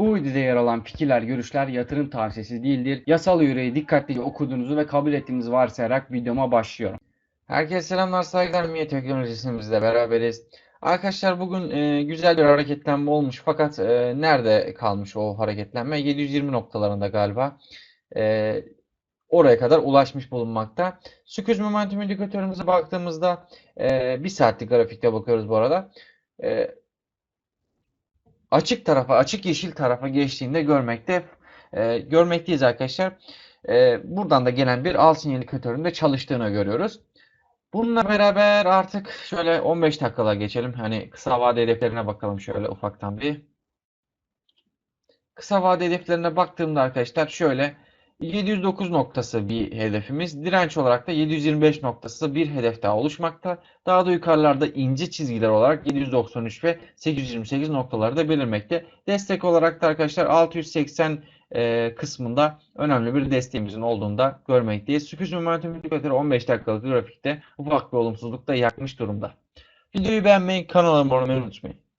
Bu videoda yer alan fikirler, görüşler yatırım tavsiyesi değildir. Yasal yüreği dikkatlice okuduğunuzu ve kabul ettiğinizi varsayarak videoma başlıyorum. Herkese selamlar, saygılar. Miye Teknolojisimizle beraberiz. Arkadaşlar bugün e, güzel bir hareketlenme olmuş fakat e, nerede kalmış o hareketlenme? 720 noktalarında galiba. E, oraya kadar ulaşmış bulunmakta. Süküz momentum indikatörümüze baktığımızda e, bir saatlik grafikte bakıyoruz bu arada. E, açık tarafa, açık yeşil tarafa geçtiğinde görmekte e, görmekteyiz arkadaşlar. E, buradan da gelen bir al sinyali indikatöründe çalıştığını görüyoruz. Bununla beraber artık şöyle 15 dakikalar geçelim. Hani kısa vade hedeflerine bakalım şöyle ufaktan bir. Kısa vade hedeflerine baktığımda arkadaşlar şöyle 709 noktası bir hedefimiz. Direnç olarak da 725 noktası bir hedef daha oluşmakta. Daha da yukarılarda ince çizgiler olarak 793 ve 828 noktaları da belirmekte. Destek olarak da arkadaşlar 680 e, kısmında önemli bir desteğimizin olduğunu da görmekteyiz. Süküs momentum indikatörü 15 dakikalık grafikte ufak bir olumsuzluk da yakmış durumda. Videoyu beğenmeyi, kanalıma abone olmayı unutmayın.